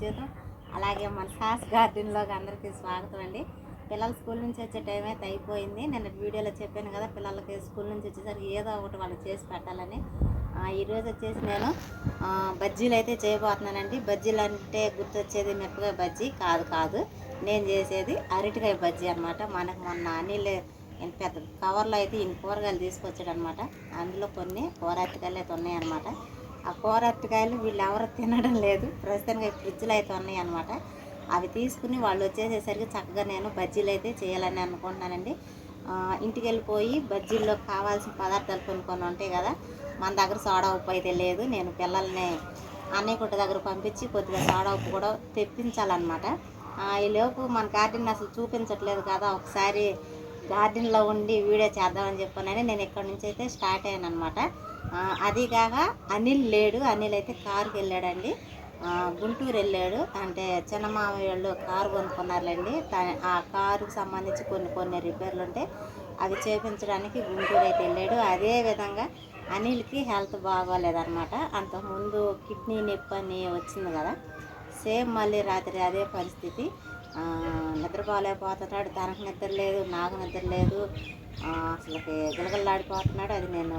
జీవితం అలాగే మన సాస్ గార్డెన్లోకి అందరికీ స్వాగతం అండి. పిల్లలు స్కూల్ నుంచి వచ్చే టైం అయితే అయిపోయింది. నేను వీడియోలో చెప్పాను కదా పిల్లలకి స్కూల్ నుంచి వచ్చేసరికి ఏదో ఒకటి వాళ్ళకి చేసి పెట్టాలని. ఈరోజు వచ్చేసి నేను బజ్జీలు అయితే చేయబోతున్నానండి. బజ్జీలు అంటే గుర్తొచ్చేది మిరపకాయ బజ్జీ కాదు కాదు. నేను చేసేది అరటికాయ బజ్జీ అనమాట మనకు మొన్న అనిల్ ఇంత పెద్ద కవర్లో అయితే ఇన్ని కూరగాయలు తీసుకొచ్చాడు అనమాట అందులో కొన్ని కూర అరటికాయలు అయితే ఉన్నాయన్నమాట. ఆ కూర అరటికాయలు వీళ్ళు ఎవరు తినడం లేదు. ప్రస్తుతానికి ఫ్రిడ్జ్లు అయితే ఉన్నాయి అనమాట అవి తీసుకుని వాళ్ళు వచ్చేసేసరికి చక్కగా నేను బజ్జీలు అయితే చేయాలని అనుకుంటున్నానండి. ఇంటికి వెళ్ళిపోయి బజ్జీల్లో కావాల్సిన పదార్థాలు కొన్ని కొన్ని ఉంటాయి కదా మన దగ్గర సోడా ఉప్పు అయితే లేదు. నేను పిల్లల్ని అన్నయ్య కుట్ట దగ్గర పంపించి కొద్దిగా సోడా ఉప్పు కూడా తెప్పించాలన్నమాట. ఈలోపు ఈ లోపు మన గార్డెన్ అసలు చూపించట్లేదు కదా ఒకసారి గార్డెన్లో ఉండి వీడియో చేద్దామని చెప్పానని నేను ఇక్కడ నుంచి అయితే స్టార్ట్ అయ్యాను అనమాట అది కాక అనిల్ లేడు. అనిల్ అయితే కారుకి వెళ్ళాడండి. గుంటూరు వెళ్ళాడు. అంటే చిన్నమామ వాళ్ళు కారు కొనుక్కున్నారులేండి. ఆ కారుకు సంబంధించి కొన్ని కొన్ని రిపేర్లు ఉంటే అవి చేపించడానికి గుంటూరు అయితే వెళ్ళాడు. అదే విధంగా అనిల్కి హెల్త్ బాగోలేదనమాట అంతకుముందు కిడ్నీ నొప్పి అని వచ్చింది కదా. సేమ్ మళ్ళీ రాత్రి అదే పరిస్థితి. ఆ, నిద్రపోలేకపోతున్నాడు. తనకు నిద్ర లేదు నాకు నిద్ర లేదు. అసలుకి గిలగల్లాడిపోతున్నాడు. అది నేను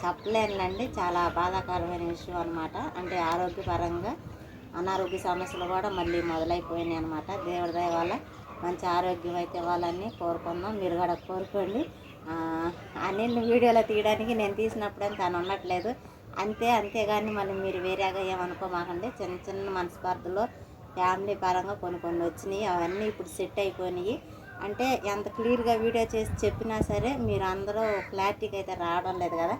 చెప్పలేనులేండి చాలా బాధాకరమైన విషయం అనమాట అంటే ఆరోగ్యపరంగా అనారోగ్య సమస్యలు కూడా మళ్ళీ మొదలైపోయినాయి అనమాట దేవుడి దయ వల్ల మంచి ఆరోగ్యం అయితే వాళ్ళని కోరుకుందాం. మీరు కూడా కోరుకోండి. ఆ, అనిల్ వీడియోలో తీయడానికి నేను తీసినప్పుడే తను ఉండట్లేదు. అంతే అంతేగాని మళ్ళీ మీరు వేరేగా ఏమనుకోమాకండి. చిన్న చిన్న మనస్పర్ధలో ఫ్యామిలీ పరంగా కొన్ని కొన్ని వచ్చినాయి. అవన్నీ ఇప్పుడు సెట్ అయిపోయినాయి. అంటే ఎంత క్లియర్గా వీడియో చేసి చెప్పినా సరే మీరు అందరూ క్లారిటీకి అయితే రావడం లేదు కదా.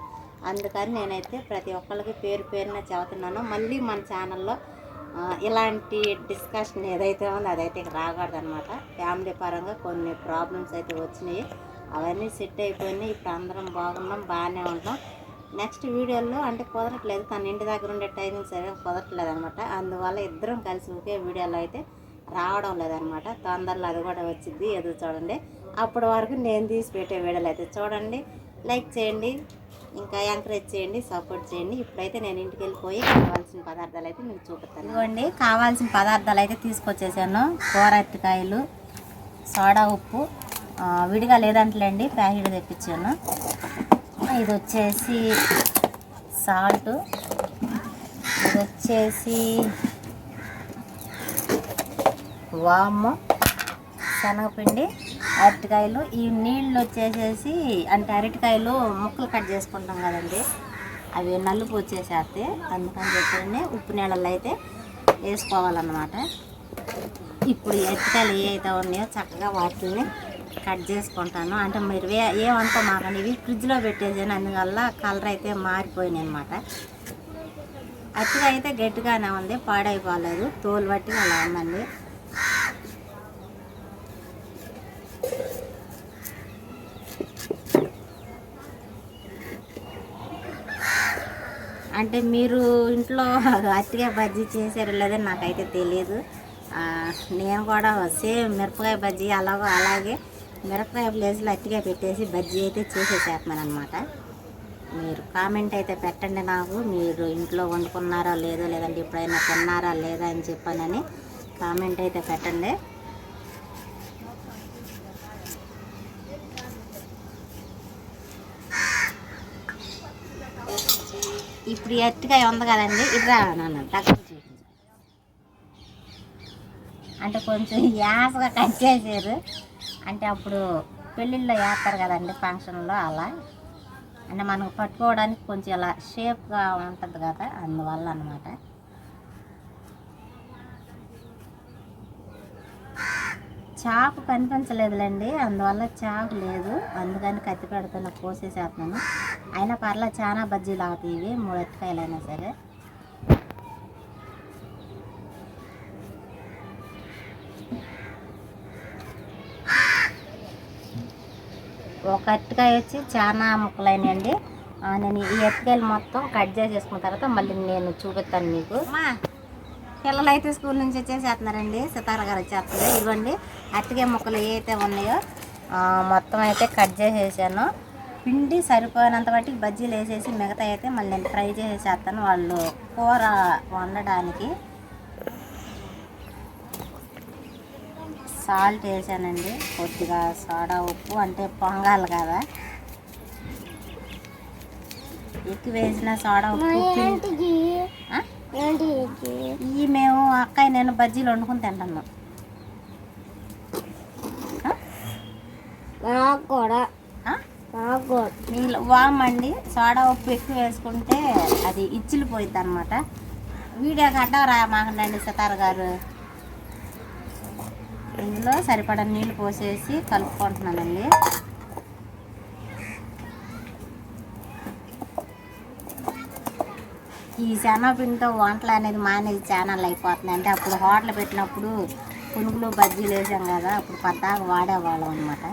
అందుకని నేనైతే ప్రతి ఒక్కరికి పేరు పేరున చెబుతున్నాను. మళ్ళీ మన ఛానల్లో ఇలాంటి డిస్కషన్ ఏదైతే ఉందో అదైతే రాకూడదు అనమాట ఫ్యామిలీ పరంగా కొన్ని ప్రాబ్లమ్స్ అయితే వచ్చినాయి. అవన్నీ సెట్ అయిపోయినాయి. ఇప్పుడు అందరం బాగున్నాం బాగానే ఉంటాం నెక్స్ట్ వీడియోలో అంటే కుదరట్లేదు. తన ఇంటి దగ్గర ఉండే టైమింగ్ సరిగా కుదరట్లేదు అనమాట అందువల్ల ఇద్దరం కలిసి ఒకే వీడియోలో అయితే రావడం లేదనమాట తొందరలో అది కూడా వచ్చింది ఎదురు చూడండి. అప్పటి వరకు నేను తీసి పెట్టే వీడియోలు అయితే చూడండి లైక్ చేయండి. ఇంకా ఎంకరేజ్ చేయండి సపోర్ట్ చేయండి. ఇప్పుడైతే నేను ఇంటికి వెళ్ళిపోయి కావాల్సిన పదార్థాలు అయితే మీకు చూపుతాను ఇదిగోండి కావాల్సిన పదార్థాలు అయితే తీసుకొచ్చేసాను. కూరటికాయలు సోడా ఉప్పు విడిగా లేదంటలేండి ప్యాకెట్ తెప్పించాను. ఇది వచ్చేసి సాల్ట్. ఇది వచ్చేసి వాము. శనగపిండి అరటికాయలు ఈ నీళ్ళు వచ్చేసేసి అంటే అరటికాయలు ముక్కలు కట్ చేసుకుంటాం కదండి. అవి నలుపు వచ్చేసేస్తే అందుకని చెప్పండి ఉప్పు నీళ్ళల్లో అయితే వేసుకోవాలన్నమాట. ఇప్పుడు అరటికాయలు ఏ అయితే ఉన్నాయో చక్కగా వాటిని కట్ చేసుకుంటాను. అంటే మీరు వే ఏమనుకో మాకండి ఇవి ఫ్రిడ్జ్లో పెట్టేసాను అందువల్ల కలర్ అయితే మారిపోయినాయి అనమాట అట్టిగా అయితే గట్టిగానే ఉంది పాడైపోలేదు. తోలు బట్టి అలా ఉందండి. అంటే మీరు ఇంట్లో అట్టిగా బజ్జీ చేశారు లేదో నాకైతే తెలియదు నేను కూడా సేమ్ మిరపకాయ బజ్జీ అలాగో అలాగే మిరపకాయ ప్లేస్లో అట్టిగా పెట్టేసి బజ్జీ అయితే చేసేసేస్తున్నాను అనమాట మీరు కామెంట్ అయితే పెట్టండి నాకు మీరు ఇంట్లో వండుకున్నారా లేదో లేదంటే ఎప్పుడైనా తిన్నారా లేదా అని చెప్పానని కామెంట్ అయితే పెట్టండి. ఇప్పుడు ఈ అరటికాయ ఉంది కదండి ఇది నన్ను దగ్గర అంటే కొంచెం యాసగా కట్ చేశారు. అంటే అప్పుడు పెళ్ళిళ్ళలో వేస్తారు కదండి ఫంక్షన్లో అలా. అంటే మనకు పట్టుకోవడానికి కొంచెం ఇలా షేప్గా ఉంటుంది కదా అందువల్ల అనమాట చాకు కనిపించలేదులేండి అందువల్ల చాకు లేదు. అందుకని కత్తి పెడుతున్నా కోసేసేస్తున్నాను. అయినా పర్లా చాలా బజ్జీలు అవుతాయి ఇవి మూడు సరే. ఒక అరటికాయ వచ్చి చాలా ముక్కలైనాయండి. నేను ఈ అరటికాయలు మొత్తం కట్ చేసేసుకున్న తర్వాత మళ్ళీ నేను చూపిస్తాను మీకు. పిల్లలు అయితే స్కూల్ నుంచి వచ్చేసేస్తున్నారండి. సితార గారు వచ్చేస్తున్నారు. ఇవ్వండి అరటికాయ ముక్కలు ఏ అయితే ఉన్నాయో మొత్తం అయితే కట్ చేసేసాను. పిండి సరిపోయినంత బట్టి బజ్జీలు వేసేసి మిగతా అయితే మళ్ళీ నేను ఫ్రై చేసేసేస్తాను. వాళ్ళు కూర వండడానికి సాల్ట్ వేసానండి. కొద్దిగా సోడా ఉప్పు అంటే పొంగాలి కదా. ఎక్కువ వేసిన సోడా ఉప్పు? ఇవి మేము అక్కయ్య నేను బజ్జీలు వండుకుని తింటున్నాం? నాకు కూడా నీళ్ళు వామండి. సోడా ఉప్పు ఎక్కువ వేసుకుంటే అది ఇచ్చిలు పోయిద్ది అనమాట వీడియో గడ్డం రా మాకండి సితార గారు? ఇందులో సరిపడా నీళ్ళు పోసేసి కలుపుకుంటున్నానండి. ఈ శనగపిండితో వంటలు అనేది మానేది ఛానల్ అయిపోతుంది. అంటే అప్పుడు హోటల్ పెట్టినప్పుడు పునుగులు బజ్జీలు వేసాం కదా అప్పుడు పద్దాక వాడేవాళ్ళం అనమాట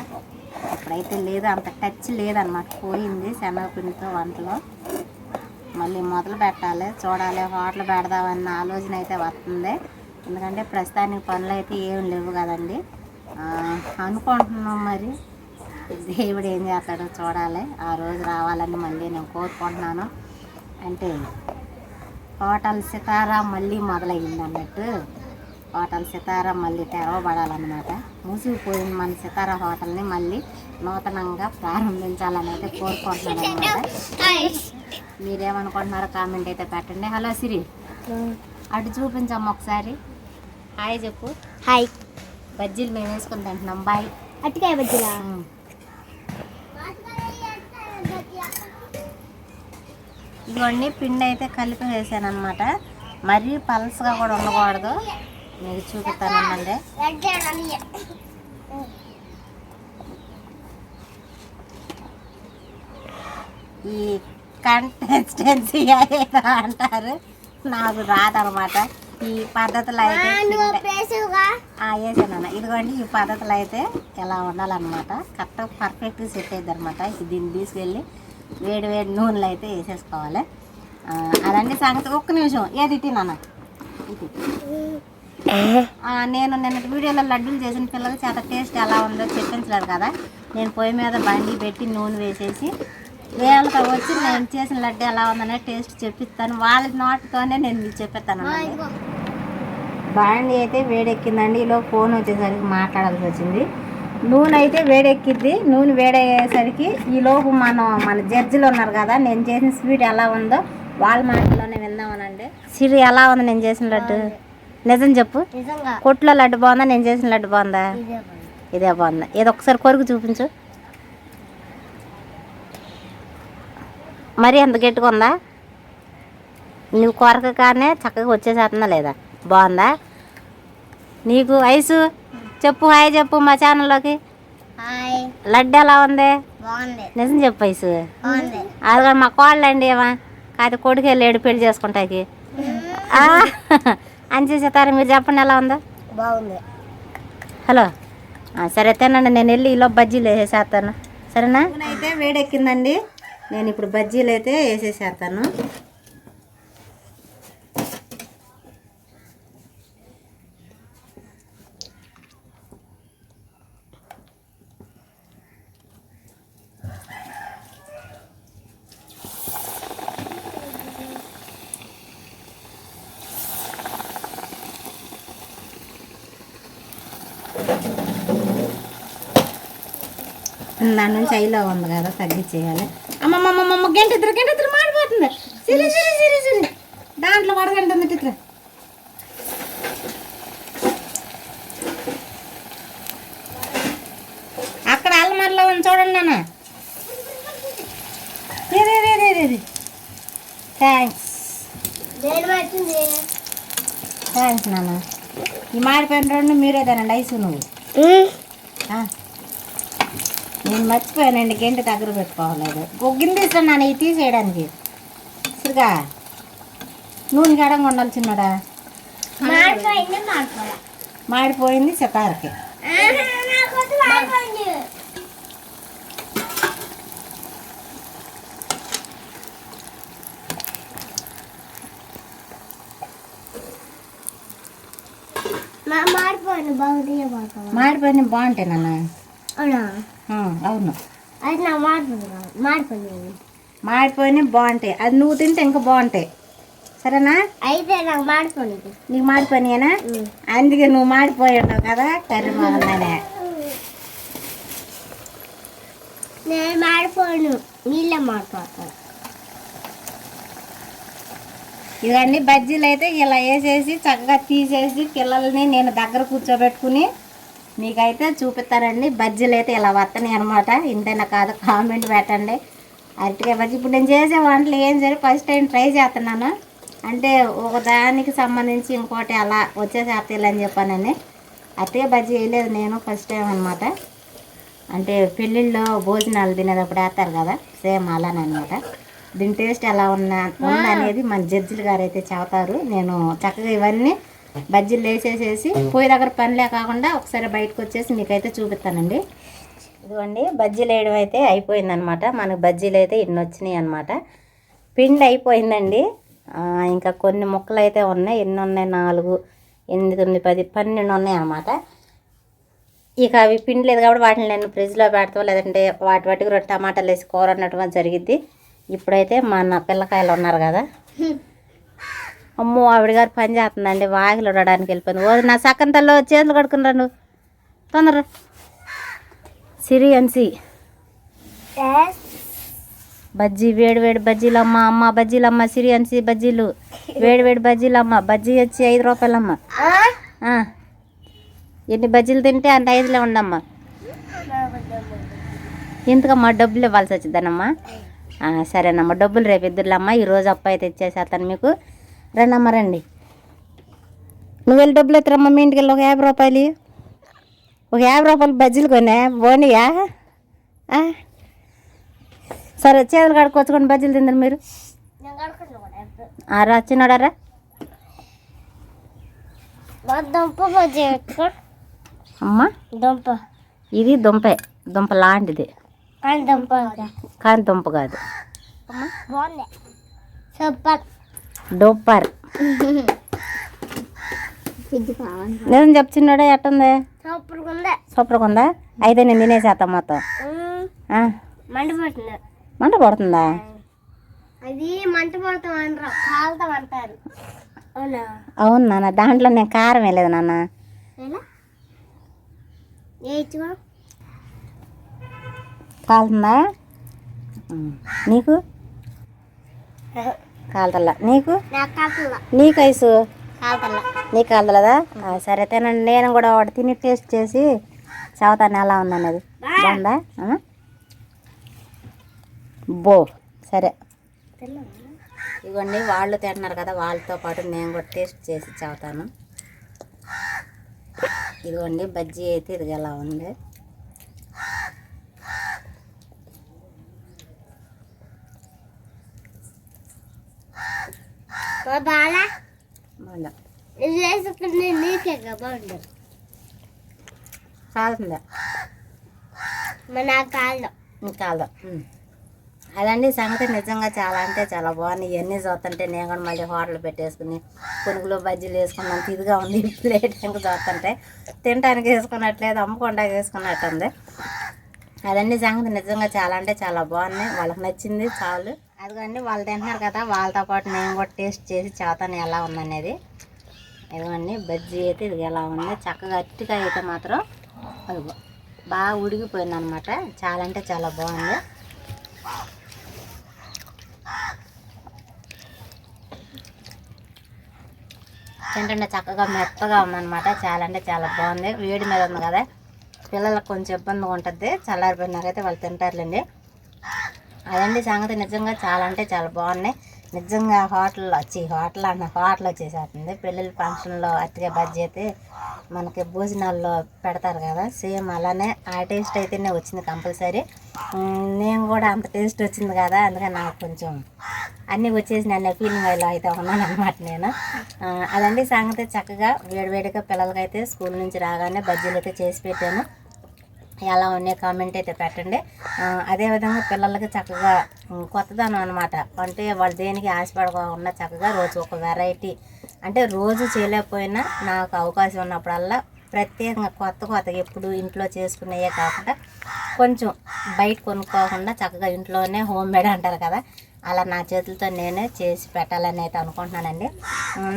ఇప్పుడైతే లేదు అంత టచ్ లేదనమాట పోయింది శనగపిండితో వంటలు. మళ్ళీ మొదలు పెట్టాలి చూడాలి హోటల్ పెడదామన్న ఆలోచన అయితే వస్తుంది. ఎందుకంటే ప్రస్తుతానికి పనులు అయితే ఏం లేవు కదండి. అనుకుంటున్నాం మరి. దేవుడు ఏం చేస్తాడో చూడాలి. ఆ రోజు రావాలని మళ్ళీ నేను కోరుకుంటున్నాను. అంటే హోటల్ సితారా మళ్ళీ మొదలయ్యింది అన్నట్టు. హోటల్ సితారా మళ్ళీ తెరవబడాలన్నమాట. మూసిపోయిన మన సితారా హోటల్ని మళ్ళీ. నూతనంగా ప్రారంభించాలని అయితే కోరుకుంటున్నాను అనమాట మీరేమనుకుంటున్నారో కామెంట్ అయితే పెట్టండి. హలో సిరి అటు చూపించమ్మ ఒకసారి. హాయ్ చెప్పు. హాయ్. బజ్జీలు మేము వేసుకుని తింటున్నాం. బాయ్. అట్టికాయ బజ్జీలా? ఇవన్నీ పిండి అయితే కలిపి వేసాను అనమాట మరీ పలసగా కూడా ఉండకూడదు. మీకు చూపిస్తానండి ఈ కంటెస్టెన్సీ ఏదో అంటారు. నాకు రాదనమాట. ఈ పద్ధతులు అయితే వేసానన్న ఇదిగోండి ఈ పద్ధతులు అయితే ఎలా ఉండాలన్నమాట. కరెక్ట్ పర్ఫెక్ట్గా సెట్ అయ్యింది అనమాట దీన్ని తీసుకెళ్ళి వేడి వేడి నూనెలు అయితే వేసేసుకోవాలి. అదండి సంగతి. ఒక్క నిమిషం. ఏది ఇట్టి నాన్న? ఇటు ఆ, నేను నిన్న వీడియోలో లడ్డూలు చేసిన పిల్లలకి చేత టేస్ట్ ఎలా ఉందో చెప్పించలేదు కదా. నేను పొయ్యి మీద బండి పెట్టి నూనె వేసేసి వీళ్ళతో వచ్చి నేను చేసిన లడ్డు ఎలా ఉందనే టేస్ట్ చెప్పిస్తాను. వాళ్ళ నోటితోనే నేను మీకు చెప్పిస్తాను బాండి అయితే వేడెక్కిందండి. ఈలో ఫోన్ వచ్చేసరికి మాట్లాడాల్సి వచ్చింది. నూనె అయితే వేడెక్కిద్ది. నూనె వేడయ్యేసరికి ఈలోపు మనం మన జడ్జిలు ఉన్నారు కదా నేను చేసిన స్వీట్ ఎలా ఉందో వాళ్ళ మాటల్లోనే విందామనండి. సిరి ఎలా ఉంది నేను చేసిన లడ్డు? నిజం చెప్పు. కొట్లో లడ్డు బాగుందా? నేను చేసిన లడ్డు బాగుందా? ఇదే ఇదే బాగుందా. ఏదో ఒకసారి కొరుకు చూపించు. మరి ఎంత గట్టిగా ఉందా? నువ్వు కొరక కానీ చక్కగా వచ్చేసేస్తుందా లేదా? బాగుందా? నీకు ఐసు చెప్పు హాయ్ చెప్పు మా ఛానల్లోకి. లడ్డు ఎలా ఉంది? బాగుంది. నిజం చెప్పు ఐసు బాగుంది. అది కూడా మా కోళ్ళండి ఏమా కాదు కొడుకు వెళ్ళాడు పెళ్ళి చేసుకుంటాకి అని చేసేతారు. మీరు చెప్పండి ఎలా ఉందో. బాగుంది. హలో. సరే తినండి. నేను వెళ్ళి ఈలో బజ్జీలు వేసేస్తాను. సరేనా? అయితే వేడెక్కిందండి. నేను ఇప్పుడు బజ్జీలు అయితే వేసేసేస్తాను. దాని నుంచి అయిలో ఉంది కదా తగ్గించేయాలి. అమ్మమ్మమ్మమ్మ గంట ఇద్దరు గంట ఇద్దరు మాడిపోతుంది సిరి సిరి సిరి సిరి. దాంట్లో వడగంటుంది ఇద్దరు అక్కడ అల్మార్లో ఉంది చూడండి నాన్న. థ్యాంక్స్ థ్యాంక్స్ నాన్న. ఈ మాడిపోయిన రెండు మీరే తినండి ఐసు నువ్వు. నేను మర్చిపోయానండి గంట దగ్గర పెట్టుకోవలేదు గిన్నె ఇస్తున్నాను ఇవి తీసేయడానికి. సరిగా నూనె గడంగా ఉండాలి చిన్నడా. మాడిపోయింది మాడిపోయా మాడిపోయింది సితారకి మాడిపోయిన బాగుంటాయి నాన్న. అవునా? అవును. అది నా మాడిపోయింది మాడిపోయింది. మాడిపోయిన బాగుంటాయి. అది నువ్వు తింటే ఇంకా బాగుంటాయి. సరేనా? అయితే నాకు మాడిపోయింది నీకు మాడిపోయినాయనా? అందుకే నువ్వు మాడిపోయి ఉంటావు కదా కర్రీ బాగుందనే. నేను మాడిపోను నీళ్ళే మాడిపోతాను ఇవన్నీ బజ్జీలు అయితే ఇలా వేసేసి చక్కగా తీసేసి పిల్లల్ని నేను దగ్గర కూర్చోబెట్టుకుని మీకైతే చూపిస్తారండి. బజ్జీలు అయితే ఇలా వస్తున్నాయి అనమాట ఇంతైనా కాదు కామెంట్ పెట్టండి. అరటికాయ బజ్జీ. ఇప్పుడు నేను చేసే వంటలు ఏం సరే ఫస్ట్ టైం ట్రై చేస్తున్నాను. అంటే ఒక దానికి సంబంధించి ఇంకోటి అలా వచ్చేసేస్తాయి అని చెప్పానని అరటికాయ బజ్జీ వేయలేదు నేను ఫస్ట్ టైం అనమాట అంటే పెళ్ళిళ్ళలో భోజనాలు తినేటప్పుడు వేస్తారు కదా సేమ్ అలానే అనమాట దీని టేస్ట్ ఎలా ఉన్నా ఉందనేది మన జడ్జిలు గారు అయితే చెబుతారు. నేను చక్కగా ఇవన్నీ బజ్జీలు వేసేసేసి పొయ్యి దగ్గర పనిలే కాకుండా ఒకసారి బయటకు వచ్చేసి మీకైతే చూపిస్తానండి. ఇదిగోండి బజ్జీలు వేయడం అయితే అయిపోయిందనమాట. మనకు బజ్జీలు అయితే ఇన్ని వచ్చినాయి అనమాట పిండి అయిపోయిందండి. ఇంకా కొన్ని ముక్కలు అయితే ఉన్నాయి. ఎన్ని ఉన్నాయి? నాలుగు ఎనిమిది తొమ్మిది పది పన్నెండు ఉన్నాయి అనమాట ఇక అవి పిండి లేదు కాబట్టి వాటిని నేను ఫ్రిడ్జ్లో పెడతాం లేదంటే వాటి వాటికి రెండు టమాటాలు వేసి కూర అన్నట్టు జరిగిద్ది. ఇప్పుడైతే మన పిల్లకాయలు ఉన్నారు కదా. అమ్మో ఆవిడ గారు పని చేస్తుందండి వాకిలు ఉండడానికి వెళ్ళిపోయింది. ఓ నా సక్కన తల్లో చేతులు కడుకుని తొందర. సిరి అన్సి బజ్జీ వేడి వేడి బజ్జీలు అమ్మ అమ్మ బజ్జీలు అమ్మ సిరి అన్సి బజ్జీలు. వేడి వేడి బజ్జీలు అమ్మ బజ్జీ వచ్చి ఐదు రూపాయలమ్మ. ఎన్ని బజ్జీలు తింటే అంత ఐదులో ఉండమ్మా. ఎందుకమ్మా డబ్బులు ఇవ్వాల్సి వచ్చిందనమ్మా? సరేనమ్మా డబ్బులు రేపు ఇద్దరులమ్మా ఈరోజు అప్పు అయితే ఇచ్చేసేస్తాను మీకు. రండమ్మా రండి. నువ్వు వెళ్ళి డబ్బులు ఎత్తురమ్మా మీ ఇంటికి వెళ్ళి ఒక యాభై రూపాయలు ఒక యాభై రూపాయలు బజ్జీలు కొనే బోనియా? సరే చేతులు కడుక్కొచ్చుకొని బజ్జీలు తిందరు మీరు. రా. చిన్నడారా అమ్మా. దుంప. ఇది దుంపే. దుంప లాంటిది. కానీ దుంప కదా. కానీ దుంప కాదు. బాగుంది. సూపర్. డూపర్. నేను చెప్తున్నాడా ఎట్టుంది? సూపర్గా ఉందా అయితే నేను తినేసేస్తాను మొత్తం. మంట పడుతుందా. అది మంట పడతాం అనరు కాలుతాం అంటారు అవునా? నాన్న దాంట్లో నేను కారం వేయలేదు నాన్న. కాలుతుందా. నీకు? కాలుతల్లా. నీకు? కాలుతల్లా. నీకు కాలుతలేదా ఆ, సరే తినండి. నేను కూడా వాడు తిని టేస్ట్ చేసి చదువుతాను ఎలా ఉందన్నది. బాగుందా? బో సరే. ఇవ్వండి వాళ్ళు తింటున్నారు కదా వాళ్ళతో పాటు నేను కూడా టేస్ట్ చేసి చదువుతాను ఇదిగోండి బజ్జీ అయితే ఇది ఎలా ఉంది. బాగుందా ఇది వేసుకుని నీకే బాగుండు కాలుతుందా మరి నాకు కాదు కాదు అదండి సంగతి నిజంగా చాలా అంటే చాలా బాగుంది. ఇవన్నీ చూస్తుంటే నేను కూడా మళ్ళీ హోటల్ పెట్టేసుకుని పునుగులు బజ్జీలు వేసుకున్నంత ఇదిగా ఉంది. ప్లేట్ ఇంకా చూస్తుంటే తినడానికి వేసుకున్నట్లేదు అమ్ముకోవడానికి వేసుకున్నట్టు ఉంది అదండి సంగతి నిజంగా చాలా అంటే చాలా బాగుంది. వాళ్ళకి నచ్చింది చాలు. అదిగోండి వాళ్ళు తింటున్నారు కదా వాళ్ళతో పాటు నేను కూడా టేస్ట్ చేసి చదువుతాను ఎలా ఉందనేది. ఇదిగోండి బజ్జీ అయితే ఇది ఎలా ఉంది. చక్కగా అట్టిగా అయితే మాత్రం అదిగో బాగా ఉడికిపోయింది అనమాట చాలా అంటే చాలా బాగుంది. తింటుంటే చక్కగా మెత్తగా ఉందన్నమాట చాలా అంటే చాలా బాగుంది. వేడి మీద ఉంది కదా పిల్లలకు కొంచెం ఇబ్బందిగా ఉంటుంది. చల్లారిపోయినాకైతే వాళ్ళు తింటారులేండి. అదండి సంగతి. నిజంగా చాలా అంటే చాలా బాగున్నాయి. నిజంగా హోటల్లో వచ్చి హోటల్ అన్న హోటల్ వచ్చేసేస్తుంది. పెళ్ళిళ్ళ ఫంక్షన్లో అతిగా బజ్జీ అయితే మనకి భోజనాల్లో పెడతారు కదా. సేమ్ అలానే ఆ టేస్ట్ అయితేనే వచ్చింది కంపల్సరీ. నేను కూడా అంత టేస్ట్ వచ్చింది కదా అందుకని నాకు కొంచెం అన్నీ వచ్చేసి నన్ను ఫీలింగ్ ఇలా అయితే ఉన్నాను అనమాట నేను. అదండి సంగతి. చక్కగా వేడివేడిగా పిల్లలకైతే స్కూల్ నుంచి రాగానే బజ్జీలు అయితే చేసి పెట్టాను. ఎలా ఉన్నాయి కామెంట్ అయితే పెట్టండి. అదేవిధంగా పిల్లలకి చక్కగా కొత్తదనం అనమాట అంటే వాళ్ళు దేనికి ఆశపడకుండా చక్కగా రోజు ఒక వెరైటీ అంటే రోజు చేయలేకపోయినా నాకు అవకాశం ఉన్నప్పుడల్లా ప్రత్యేకంగా కొత్త కొత్తగా ఎప్పుడు ఇంట్లో చేసుకునేవే కాకుండా కొంచెం బయట కొనుక్కోకుండా చక్కగా ఇంట్లోనే హోమ్ మేడ్ అంటారు కదా. అలా నా చేతులతో నేనే చేసి పెట్టాలని అయితే అనుకుంటున్నానండి.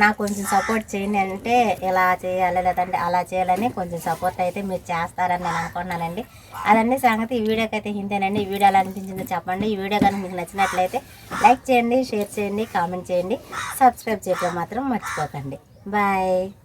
నాకు కొంచెం సపోర్ట్ చేయండి అంటే ఇలా చేయాలి లేదంటే అలా చేయాలని కొంచెం సపోర్ట్ అయితే మీరు చేస్తారని నేను అనుకుంటున్నానండి. అదండి సంగతి ఈ వీడియోకి అయితే హిందేనండి ఈ వీడియో ఎలా అనిపించిందో చెప్పండి. ఈ వీడియో కనుక మీకు నచ్చినట్లయితే లైక్ చేయండి షేర్ చేయండి కామెంట్ చేయండి. సబ్స్క్రైబ్ చేయడం మాత్రం మర్చిపోకండి. బాయ్